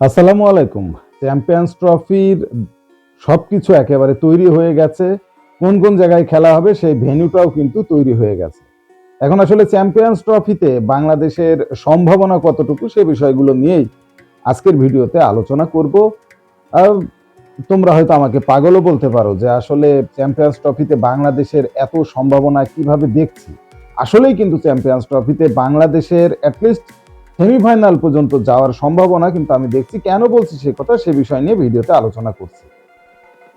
আসসালামু আলাইকুম। চ্যাম্পিয়ন্স ট্রফির সব কিছু একেবারে তৈরি হয়ে গেছে। কোন কোন জায়গায় খেলা হবে সেই ভেন্যুটাও কিন্তু তৈরি হয়ে গেছে। এখন আসলে চ্যাম্পিয়ন্স ট্রফিতে বাংলাদেশের সম্ভাবনা কতটুকু সে বিষয়গুলো নিয়েই আজকের ভিডিওতে আলোচনা করব। তোমরা হয়তো আমাকে পাগলও বলতে পারো যে আসলে চ্যাম্পিয়ন্স ট্রফিতে বাংলাদেশের এত সম্ভাবনা কীভাবে দেখছি। আসলেই কিন্তু চ্যাম্পিয়ন্স ট্রফিতে বাংলাদেশের অ্যাটলিস্ট সেমিফাইনাল পর্যন্ত যাওয়ার সম্ভাবনা কিন্তু আমি দেখছি। কেন বলছি সে কথা? সে বিষয় নিয়ে ভিডিওতে আলোচনা করছি।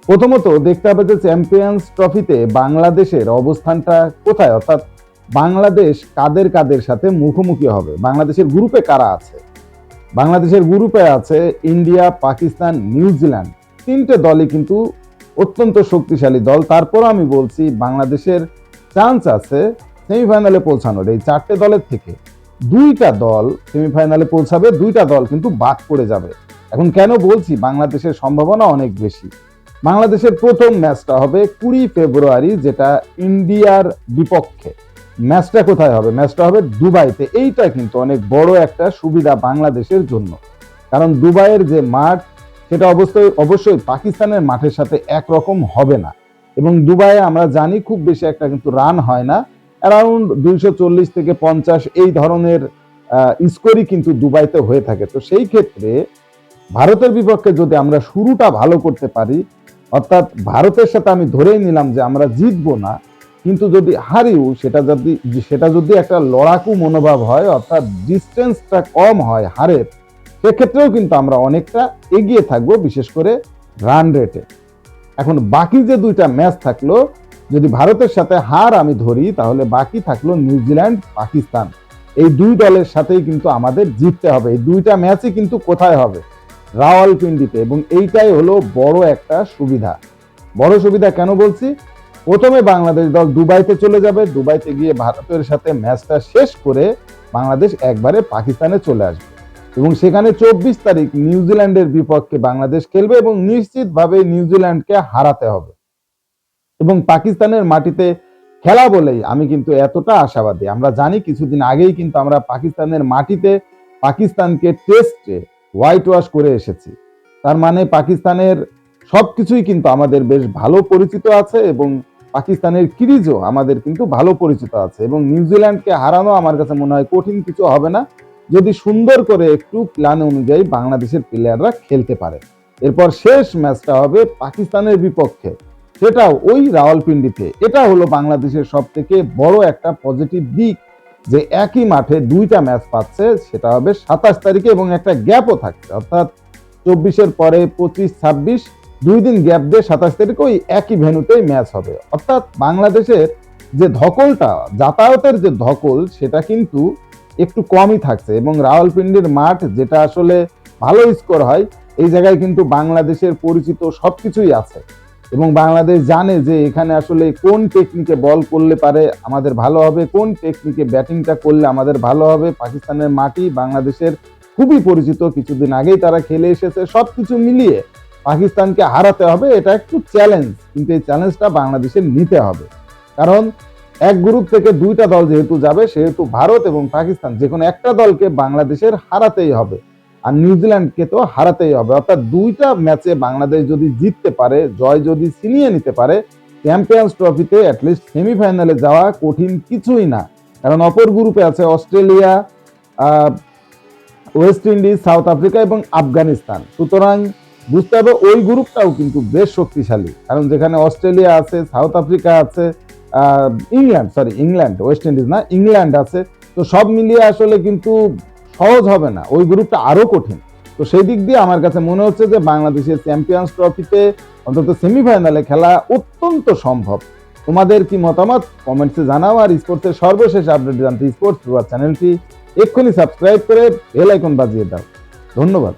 প্রথমত দেখতে হবে যে চ্যাম্পিয়ন্স ট্রফিতে বাংলাদেশের অবস্থানটা কোথায়? অর্থাৎ বাংলাদেশ কাদের কাদের সাথে মুখোমুখি হবে? বাংলাদেশের গ্রুপে কারা আছে? বাংলাদেশের গ্রুপে আছে ইন্ডিয়া, পাকিস্তান নিউজিল্যান্ড তিনটে দলই কিন্তু অত্যন্ত শক্তিশালী দল। তারপর আমি বলছি, বাংলাদেশের চান্স আছে সেমিফাইনালে পৌঁছানোর। এই চারটে দলের থেকে। দুইটা দল সেমিফাইনালে পৌঁছাবে, দুইটা দল কিন্তু বাদ পড়ে যাবে। এখন কেন বলছি, বাংলাদেশের সম্ভাবনা অনেক বেশি। বাংলাদেশের প্রথম ম্যাচটা হবে কুড়ি ফেব্রুয়ারি, যেটা ইন্ডিয়ার বিপক্ষে। ম্যাচটা কোথায় হবে? ম্যাচটা হবে দুবাইতে। এইটা কিন্তু অনেক বড় একটা সুবিধা বাংলাদেশের জন্য। কারণ দুবাইয়ের যে মাঠ, সেটা অবশ্যই অবশ্যই পাকিস্তানের মাঠের সাথে একরকম হবে না। এবং দুবাইয়ে আমরা জানি খুব বেশি একটা কিন্তু রান হয় না। অ্যারাউন্ড দুইশো চল্লিশ থেকে পঞ্চাশ এই ধরনের স্কোরই কিন্তু দুবাইতে হয়ে থাকে। তো সেই ক্ষেত্রে ভারতের বিপক্ষে যদি আমরা শুরুটা ভালো করতে পারি, অর্থাৎ ভারতের সাথে আমি ধরেই নিলাম যে আমরা জিতবো না, কিন্তু যদি হারিও, সেটা যদি সেটা যদি একটা লড়াকু মনোভাব হয়, অর্থাৎ ডিস্টেন্সটা কম হয় হারের, সেক্ষেত্রেও কিন্তু আমরা অনেকটা এগিয়ে থাকব, বিশেষ করে রান রেটে এখন বাকি যে দুইটা ম্যাচ থাকল যদি ভারতের সাথে হার আমি ধরি, তাহলে বাকি থাকল নিউজিল্যান্ড পাকিস্তান। এই দুই দলের সাথেই কিন্তু আমাদের জিততে হবে। এই দুইটা ম্যাচই কিন্তু কোথায় হবে? রাওয়ালপিন্ডিতে। এবং এইটাই হলো বড় একটা সুবিধা। বড় সুবিধা কেন বলছি? প্রথমে বাংলাদেশ দল দুবাইতে চলে যাবে। দুবাইতে গিয়ে ভারতের সাথে ম্যাচটা শেষ করে বাংলাদেশ একবারে পাকিস্তানে চলে আসবে। এবং সেখানে চব্বিশ তারিখ নিউজিল্যান্ডের বিপক্ষে বাংলাদেশ খেলবে এবং নিশ্চিতভাবে নিউজিল্যান্ডকে হারাতে হবে। এবং পাকিস্তানের মাটিতে খেলা বলেই আমি কিন্তু এতটা আশাবাদী। আমরা জানি কিছুদিন আগেই কিন্তু আমরা পাকিস্তানের মাটিতে পাকিস্তানকে টেস্টে হোয়াইট ওয়াশ করে এসেছি। তার মানে পাকিস্তানের সবকিছুই কিন্তু আমাদের বেশ ভালো পরিচিত আছে এবং পাকিস্তানের ক্রিজও আমাদের কিন্তু ভালো পরিচিত আছে এবং নিউজিল্যান্ডকে হারানো আমার কাছে মনে হয় কঠিন কিছু হবে না। যদি সুন্দর করে একটু প্ল্যান অনুযায়ী বাংলাদেশের প্লেয়াররা খেলতে পারে। এরপর শেষ ম্যাচটা হবে পাকিস্তানের বিপক্ষে। সেটাও ওই রাওয়ালপিন্ডিতে। এটা হলো বাংলাদেশের সব থেকে বড় একটা পজিটিভ দিক যে একই মাঠে দুইটা ম্যাচ পাচ্ছে, সেটা হবে সাতাশ তারিখে এবং একটা গ্যাপও থাকছে। অর্থাৎ চব্বিশের পরে পঁচিশ, ছাব্বিশ, দুই দিন গ্যাপ দিয়ে সাতাশ তারিখে ওই একই ভেনুতেই ম্যাচ হবে। অর্থাৎ বাংলাদেশের যে ধকলটা, যাতায়াতের যে ধকল, সেটা কিন্তু একটু কমই থাকছে এবং রাওয়ালপিন্ডির মাঠ যেটা আসলে ভালো স্কোর হয়, এই জায়গায় কিন্তু বাংলাদেশের পরিচিত সব কিছুই আছে। এবং বাংলাদেশ জানে যে এখানে আসলে কোন টেকনিকে বল করলে পারে আমাদের ভালো হবে, কোন টেকনিকে ব্যাটিংটা করলে আমাদের ভালো হবে। পাকিস্তানের মাটি বাংলাদেশের খুবই পরিচিত, কিছুদিন আগেই তারা খেলে এসেছে। সব কিছু মিলিয়ে পাকিস্তানকে হারাতে হবে, এটা একটু চ্যালেঞ্জ কিন্তু এই চ্যালেঞ্জটা বাংলাদেশের নিতে হবে। কারণ এক গ্রুপ থেকে দুইটা দল যেহেতু যাবে, সেহেতু ভারত এবং পাকিস্তান যে কোনো একটা দলকে বাংলাদেশের হারাতেই হবে। আর নিউজিল্যান্ডকে তো হারাতেই হবে। অর্থাৎ দুইটা ম্যাচে বাংলাদেশ যদি জিততে পারে, জয় যদি ছিনিয়ে নিতে পারে চ্যাম্পিয়ন্স ট্রফিতে অ্যাটলিস্ট সেমিফাইনালে যাওয়া কঠিন কিছুই না। কারণ অপর গ্রুপে আছে Australia West Indies South Africa এবং আফগানিস্তান। সুতরাং বুঝতে হবে ওই গ্রুপটাও কিন্তু বেশ শক্তিশালী। কারণ যেখানে অস্ট্রেলিয়া আছে সাউথ আফ্রিকা আছে England sorry England West Indies না ইংল্যান্ড আছে। তো সব মিলিয়ে আসলে কিন্তু সহজ হবে না, ওই গ্রুপটা আরও কঠিন। তো সেই দিক দিয়ে আমার কাছে মনে হচ্ছে যে বাংলাদেশের চ্যাম্পিয়ন্স ট্রফিতে অন্তত সেমিফাইনালে খেলা অত্যন্ত সম্ভব। তোমাদের কি মতামত? কমেন্টসে জানাও আর স্পোর্টসের সর্বশেষ আপডেট জানতে স্পোর্টস চ্যানেলটি এক্ষুনি সাবস্ক্রাইব করে বেল আইকন বাজিয়ে দাও। ধন্যবাদ।